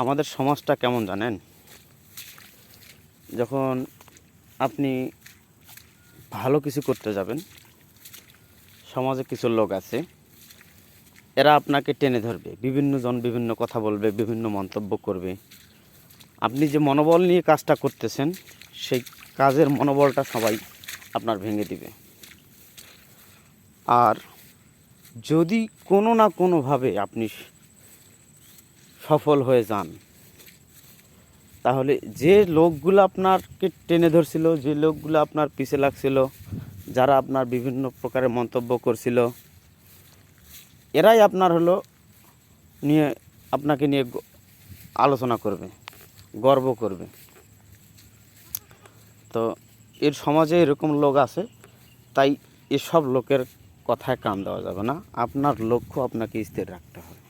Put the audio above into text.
আমাদের সমাজটা কেমন জানেন? যখন আপনি ভালো কিছু করতে যাবেন, সমাজে কিছু লোক আছে, এরা আপনাকে টেনে ধরবে, বিভিন্ন জন বিভিন্ন কথা বলবে, বিভিন্ন মন্তব্য করবে। আপনি যে মনোবল নিয়ে কাজটা করতেছেন, সেই কাজের মনোবলটা সবাই আপনার ভেঙে দিবে। আর যদি কোনো না কোনোভাবে আপনি সফল হয়ে যান। তাহলে যে লোকগুলো আপনাকে টেনে ধরছিল, যে লোকগুলো আপনার পিছে লাগছিল, যারা আপনার বিভিন্ন প্রকারের মন্তব্য করছিল, এরাই আপনার হলো নিয়ে, আপনাকে নিয়ে আলোচনা করবে, গর্ব করবে। তো এর সমাজে এরকম লোক আছে, তাই এসব লোকের কথায় কান দেওয়া যাবে না। আপনার লক্ষ্য আপনাকে স্থির রাখতে হবে।